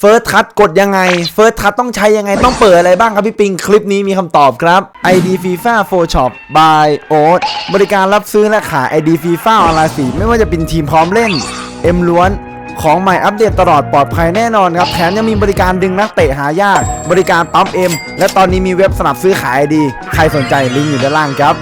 เฟิร์สทัชกดยังไงเฟิร์สทัชต้องใช้ยังไงต้องเปิดอะไรบ้างครับพี่ปิง คลิปนี้มีคำตอบครับ ID FIFA 4 Shop by Oat บริการรับซื้อและขาย ID FIFA ออนไลน์สีไม่ว่าจะเป็นทีมพร้อมเล่น M ล้วน ของใหม่อัปเดตตลอดปลอดภัยแน่นอนครับ แถมยังมีบริการดึงนักเตะหายาก บริการปั๊ม M และตอนนี้มีเว็บสนับซื้อขาย ID ใครสนใจลิงก์อยู่ด้านล่างครับ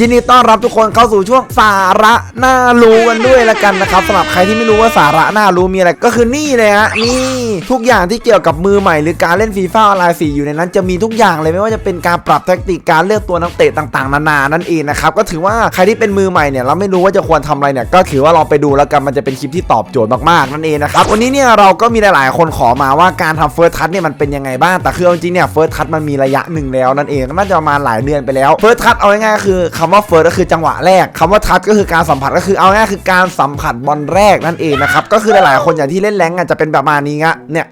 ยินดีต้อนรับทุกคนเข้าสู่ช่วงสาระน่ารู้กันด้วยละกันนะครับสำหรับใครที่ไม่รู้ว่าสาระน่ารู้มีอะไรก็คือนี่เลยฮะนี่ทุกอย่างที่เกี่ยวกับมือใหม่หรือการเล่นฟีฟ่าออนไลน์4อยู่ในนั้น จะมีทุกอย่างเลยไม่ว่าจะเป็นการปรับแทคติกการเลือกตัวนักเตะต่างๆ นานานั่นเองนะครับก็ถือว่าใครที่เป็นมือใหม่เนี่ยเราไม่รู้ว่าจะควรทำอะไรเนี่ยก็ถือว่าลองไปดูแล้วกันมันจะเป็นคลิปที่ตอบโจทย์มากๆนั่นเองนะครับวันนี้เนี่ยเราก็มีหลายๆคนขอมาว่าการทำเฟิร์สทัชเนี่ยมันเป็นยังไงบ้างแต่คือจริงๆเนี่ยเฟิร์สทัชมันมีระยะหนึ่งแล้วนั่นเองน่าจะประมาณหลายเดือนไปแล้วเฟิร์สทัชเอาง่ายๆคือคำว่าเฟิร์สก็คือจังหวะแรกคำว่าทัชก็คือการสัมผัสก็คือเอาง่ายคือการสัมผัสบอลแรกนั่นเองนะครับก็คือหลายๆคนอย่างที่เล่นแรงอาจจะเป็นประมาณนี้งะเนี่ย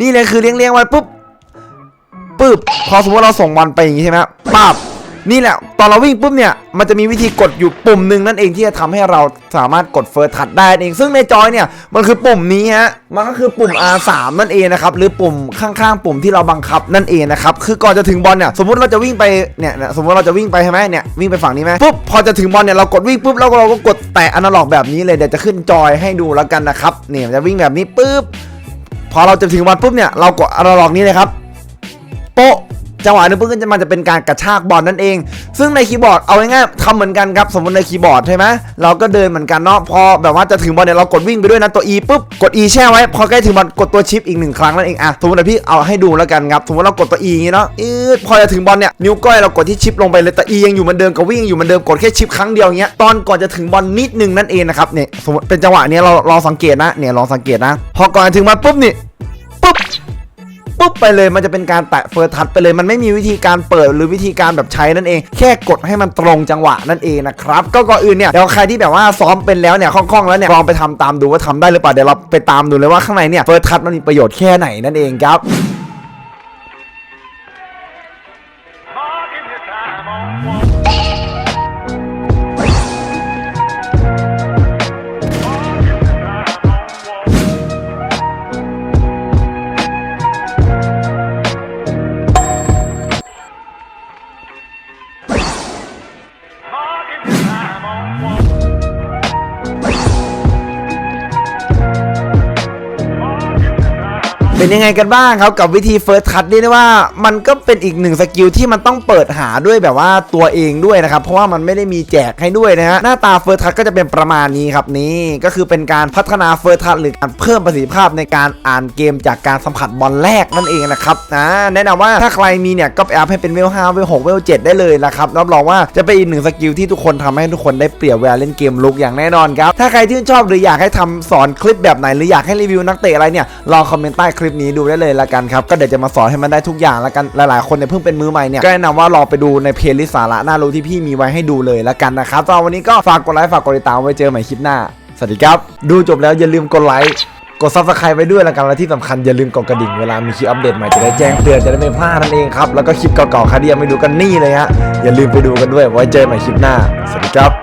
นี่เลยคือเลี้ยงๆไว้ปุ๊บปุ๊บพอสมมติเราส่งบอลไปอย่างงี้ใช่ไหมปั๊บ นี่แหละ ตอนเราวิ่งปุ๊บเนี่ย มันจะมีวิธีกดอยู่ปุ่มหนึ่งนั่นเองที่จะทำให้เราสามารถกดเฟิร์สทัชได้เอง ซึ่งในจอยเนี่ย มันคือปุ่มนี้ฮะ มันก็คือปุ่ม R3 นั่นเองนะครับ หรือปุ่มข้างๆ ปุ่มที่เราบังคับนั่นเองนะครับ คือก่อนจะถึงบอลเนี่ย สมมติเราจะวิ่งไปเนี่ย สมมติเราจะวิ่งไปใช่ไหมเนี่ย วิ่งไปฝั่งนี้ไหมปุ๊บ พอจะถึงบอลเนี่ย เรากดวิ่งปุ๊บ แล้วเราก็กดแตะอนาล็อกแบบนี้เลย เดี๋ยวจะขึ้นจอยให้ดูแล้วกันนะครับ เนี่ยจะวิ่งแบบนี้ปุ๊บ พอเราจะถึงบอลปุ๊บเนี่ย เรากดอนาล็อกนี้เลยครับ โป๊ะ จังหวะนึงปุ๊บก็จะมันจะเป็นการกระชากบอลนั่นเอง ซึ่งในคีย์บอร์ดเอาง่ายๆทำเหมือนกันครับสมมติในคีย์บอร์ดใช่ไหมเราก็เดินเหมือนกันเนาะพอแบบว่าจะถึงบอลเนี่ยเรากดวิ่งไปด้วยนะตัว E ปุ๊บกด E แช่ไว้พอใกล้ถึงบอลกดตัวชิปอีกหนึ่งครั้งนั่นเองอะสมมติพี่เอาให้ดูแล้วกันครับสมมติเรากดตัว E อย่างงี้เนาะอืดพอจะถึงบอลเนี่ยนิ้วก้อยเรากดที่ชิปลงไปเลยแต่ E ยังอยู่เหมือนเดิมกับวิ่งอยู่เหมือนเดิมกดแค่ชิปครั้งเดียวเงี้ยตอนก่อนจะถึงบอลนิดนึงนั่นเองนะครับเนี่ยสมมติเป็นจังหวะเนี้ยเราลองสังเกตนะเนี่ยลองสังเกตนะ พอก่อนถึงบอลปุ๊บนี่ ปุ๊บไปเลยมันจะเป็นการแตะเฟิร์ทัดไปเลยมันไม่มีวิธีการเปิดหรือวิธีการแบบใช้นั่นเอง แค่กดให้มันตรงจังหวะนั่นเองนะครับก็ก่อนอื่นเนี่ยเดี๋ยวใครที่แบบว่าซ้อมเป็นแล้วเนี่ยคล่องๆแล้วเนี่ยลองไปทำตามดูว่าทำได้หรือเปล่าเดี๋ยวเราไปตามดูเลยว่าข้างในเนี่ยเฟิร์ทัดมันมีประโยชน์แค่ไหนนั่นเองครับ เป็นยังไงกันบ้างครับกับวิธีเฟิร์สทัชเรียกได้ว่ามันก็เป็นอีกหนึ่งสกิลที่มันต้องเปิดหาด้วยแบบว่าตัวเองด้วยนะครับ เพราะว่ามันไม่ได้มีแจกให้ด้วยนะฮะหน้าตาเฟิร์สทัชก็จะเป็นประมาณนี้ครับนี่ก็คือเป็นการพัฒนาเฟิร์สทัชหรือการเพิ่มประสิทธิภาพในการอ่านเกมจากการสัมผัสบอลแรกนั่นเองนะครับนะแนะนำว่าถ้าใครมีเนี่ยก็ไปอัพให้เป็นเวล5เวล6เวล7ได้เลยนะครับรับรองว่าจะเป็นอีกหนึ่งสกิลที่ทุกคนทำให้ทุกคนได้เปรียบเวลาเล่นเกมลุกอย่างแน่นอนครับถ้าใครที่ชอบหรืออยากให้ทำสอนคลิปแบบไหนหรืออยากให้รีวิวนักเตะอะไรเนี่ยลองคอมเมนต์ใต้คลิปนี้ดูได้เลยละกันครับ ก็เดี๋ยวจะมาสอนให้มันได้ทุกอย่างละกันหลายๆคนเนี่ยเพิ่งเป็นมือใหม่เนี่ยก็แนะนำว่าลองไปดูในเพลย์ลิสต์สาระน่ารู้ที่พี่มีไว้ให้ดูเลยละกันนะครับสำหรับวันนี้ก็ฝากกดไลค์ฝากกดติดตามไว้เจอใหม่คลิปหน้าสวัสดีครับ ดูจบแล้วอย่าลืมกดไลค์กดซับสไครต์ไว้ด้วยละกันและที่สำคัญอย่าลืมกดกระดิ่งเวลามีคลิปอัปเดตใหม่จะได้แจ้งเตือนจะได้ไม่พลาดนั่นเองครับแล้วก็คลิปเก่าๆใครที่ยังไม่ดูกันนี่เลยฮะอย่าลืมไปดูกันด้วยไว้เจอใหม่คลิปหน้าสวัสดีครับ